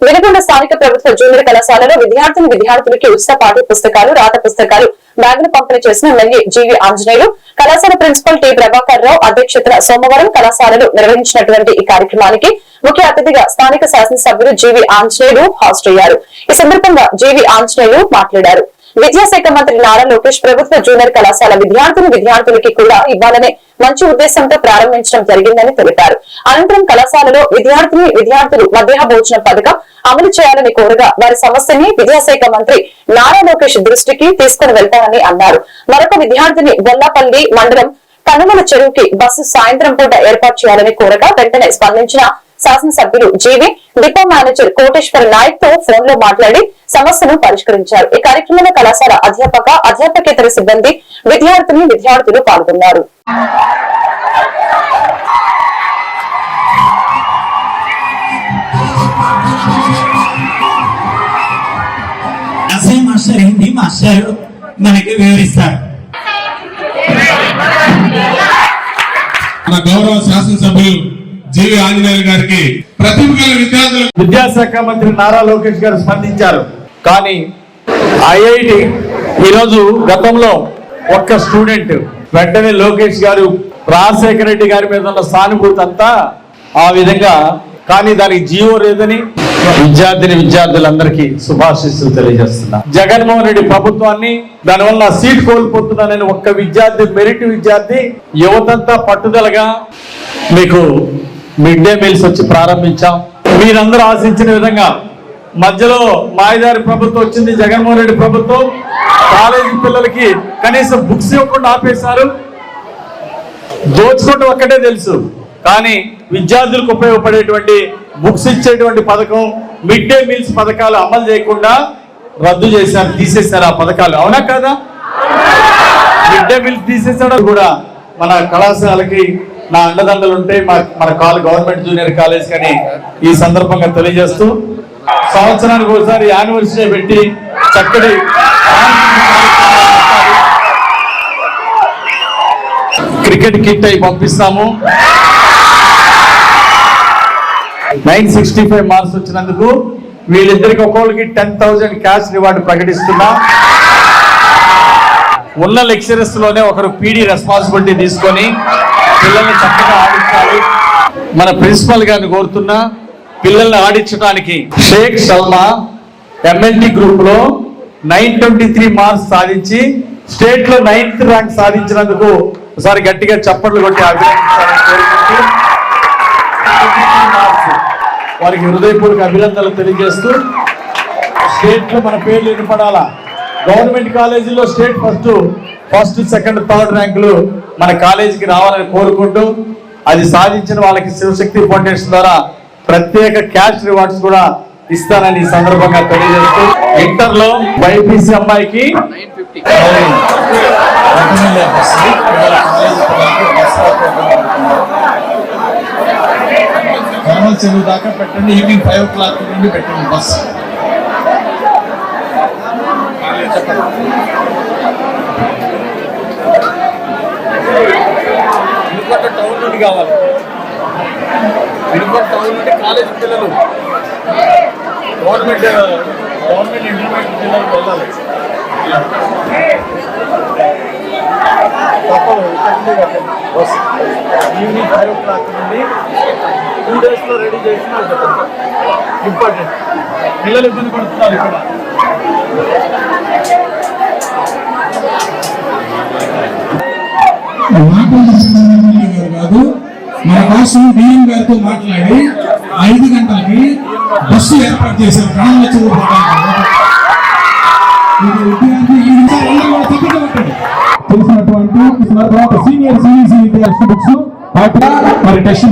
వెనుకొండ స్థానిక ప్రభుత్వ జూనియర్ కళాశాలలో విద్యార్థులు విద్యార్థులకి ఉచిత పాఠ్య పుస్తకాలు రాత పుస్తకాలు బ్యాగులు పంపిణీ చేసిన ఎమ్మెల్యే జీవి ఆంజనేయులు కళాశాల ప్రిన్సిపల్ టి ప్రభాకర్ రావు అధ్యక్షతన సోమవారం కళాశాలలో నిర్వహించినటువంటి ఈ కార్యక్రమానికి ముఖ్య అతిథిగా స్థానిక శాసనసభ్యులు జీవి ఆంజనేయులు హాజరయ్యారు. ఈ సందర్భంగా జీవి ఆంజనేయులు మాట్లాడారు. విద్యాశాఖ మంత్రి నారా లోకేష్ ప్రభుత్వ జూనియర్ కళాశాల విద్యార్థులు విద్యార్థులకి కూడా ఇవ్వాలనే మంచి ఉద్దేశంతో ప్రారంభించడం జరిగిందని తెలిపారు. అనంతరం కళాశాలలో విద్యార్థిని విద్యార్థులు మధ్యాహ్న భోజన పథకం అమలు చేయాలని కోరగా వారి సమస్యని విద్యాశాఖ మంత్రి నారా లోకేష్ దృష్టికి తీసుకుని వెళ్తామని అన్నారు. మరొక విద్యార్థిని బొల్లపల్లి మండలం కనుమల చెరువుకి బస్సు సాయంత్రం పూట ఏర్పాటు చేయాలని కోరగా వెంటనే స్పందించిన శాసనసభ్యులు G V depot manager Koteswara నాయక్తో ఫోన్లో మాట్లాడి సమస్యను పరిష్కరించారు. ఈ కార్యక్రమంలో కళాశాల అధ్యాపక అధ్యాపకేతర సిబ్బంది విద్యార్థిని విద్యార్థులు పాల్గొన్నారు. అసలు మాస్టర్ హిందీ మాస్టర్ మనకి వివరిస్తారు. మన గౌరవ శాసనసభ్యులు జీవి ఆంజనేయులు గారికి ప్రతిభగల విద్యార్థులు విద్యాశాఖ మంత్రి నారా లోకేష్ గారు స్పందించారు. కానీ ఐఐటి ఈరోజు గతంలో ఒక్క స్టూడెంట్ వెంటనే లోకేష్ గారు రాజశేఖర రెడ్డి గారి మీద ఉన్న సానుభూతి అంతా ఆ విధంగా కానీ దానికి జీవో లేదని విద్యార్థిని విద్యార్థులందరికీ శుభాశిస్సులు తెలియజేస్తున్నా. జగన్మోహన్ రెడ్డి ప్రభుత్వాన్ని దానివల్ల సీట్ కోల్పోతున్నానని ఒక్క విద్యార్థి మెరిట్ విద్యార్థి యువతంతా పట్టుదలగా మీకు మిడ్ డే మీల్స్ వచ్చి ప్రారంభించాం. మీరందరూ ఆశించిన విధంగా మధ్యలో మాయదారి ప్రభుత్వం వచ్చింది జగన్మోహన్ రెడ్డి ప్రభుత్వం. కాలేజీ పిల్లలకి కనీసం బుక్స్ ఇవ్వకుండా ఆపేశారు. దోచుకుంటూ ఒక్కటే తెలుసు కానీ విద్యార్థులకు ఉపయోగపడేటువంటి బుక్స్ ఇచ్చేటువంటి పథకం మిడ్ డే మీల్స్ పథకాలు అమలు చేయకుండా రద్దు చేశారు తీసేశారు ఆ పథకాలు. అవునా కదా? మిడ్ డే మీల్స్ తీసేసాడు కూడా మన కళాశాలకి నా అండదండలు ఉంటే మా మన కాల్ గవర్నమెంట్ జూనియర్ కాలేజ్ కానీ ఈ సందర్భంగా తెలియజేస్తూ సంవత్సరానికి ఒకసారి యానివర్సరీ పెట్టి చక్కటి క్రికెట్ కిట్ అయి పంపిస్తాము. నైన్ సిక్స్టీ ఫైవ్ మార్క్స్ వచ్చినందుకు వీళ్ళిద్దరికి ఒక్కొక్కరికి టెన్ థౌజండ్ క్యాష్ రివార్డు ప్రకటిస్తున్నా. ఉన్న లెక్చరర్స్లోనే ఒకరు పీడీ రెస్పాన్సిబిలిటీ తీసుకొని పిల్లల్ని చక్కగా ఆడించాలి. మన ప్రిన్సిపల్ గారిని కోరుతున్నా పిల్లల్ని ఆడించడానికి షేక్ సల్మా ఎంఎల్టీ గ్రూప్లో నైన్ ట్వంటీ త్రీ మార్క్స్ సాధించి స్టేట్లో నైన్త్ ర్యాంక్ సాధించినందుకు ఒకసారి గట్టిగా చప్పట్లు కొట్టి అభినందించాలని వారికి హృదయపూర్వక అభినందనలు తెలియజేస్తూ స్టేట్లో మన పేర్లు వినపడాలా? గవర్నమెంట్ కాలేజీలో state first first second third ర్యాంకులు మన కాలేజీకి రావాలని కోరుకుంటూ అది సాధించిన వాళ్ళకి శివశక్తి ఫౌండేషన్ ద్వారా ప్రత్యేక క్యాష్ రివార్డ్స్ కూడా ఇస్తానని ఈ సందర్భంగా తెలియజేస్తూ ఇంటర్లో బైపీసీ అమ్మాయికి కర్నూలు చెరువు దాకా పెట్టండి ఈవినింగ్ ఫైవ్ ఓ క్లాక్ నుండి పెట్టండి బస్ నుండి కావాలి. వినుకొండ టౌన్ నుండి కాలేజీ పిల్లలు? గవర్నమెంట్ గవర్నమెంట్ ఇంటర్మీడియట్ పిల్లలు వెళ్ళాలి తప్పదు bus. Evening five o'clock నుండి టూ డేస్లో రెడీ చేసి నాకు చెప్పండి. ఇంపార్టెంట్ పిల్లలు ఇబ్బంది పడుతున్నారు ఇక్కడ? మాటలు చంద్రబాబు గారు కాదు మన కోసం బిఎం గారితో మాట్లాడి ఐదు గంటలకి బస్సు ఏర్పాటు చేశారు. కణంలో చెరువు తెలిసినటువంటి సీనియర్ సిఈసి టెక్స్ట్ బుక్స్ మరి టెస్ట్